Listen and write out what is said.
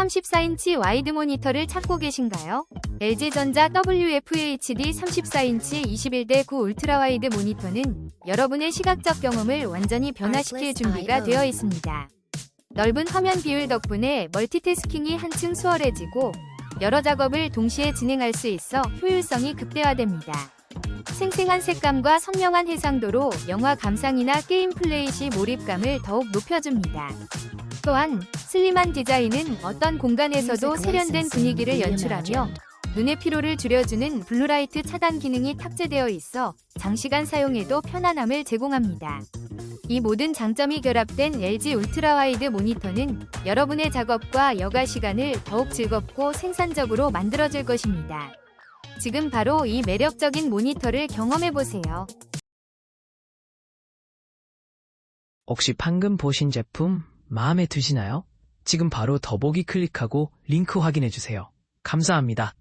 34인치 와이드 모니터를 찾고 계신가요? LG전자 WFHD 34인치 21대 9 울트라 와이드 모니터는 여러분의 시각적 경험을 완전히 변화시킬 준비가 되어 있습니다. 넓은 화면 비율 덕분에 멀티태스킹이 한층 수월해지고 여러 작업을 동시에 진행할 수 있어 효율성이 극대화됩니다. 생생한 색감과 선명한 해상도로 영화 감상이나 게임 플레이 시 몰입감을 더욱 높여줍니다. 또한 슬림한 디자인은 어떤 공간에서도 세련된 분위기를 연출하며 눈의 피로를 줄여주는 블루라이트 차단 기능이 탑재되어 있어 장시간 사용에도 편안함을 제공합니다. 이 모든 장점이 결합된 LG 울트라 와이드 모니터는 여러분의 작업과 여가 시간을 더욱 즐겁고 생산적으로 만들어줄 것입니다. 지금 바로 이 매력적인 모니터를 경험해 보세요. 혹시 방금 보신 제품 마음에 드시나요? 지금 바로 더보기 클릭하고 링크 확인해 주세요. 감사합니다.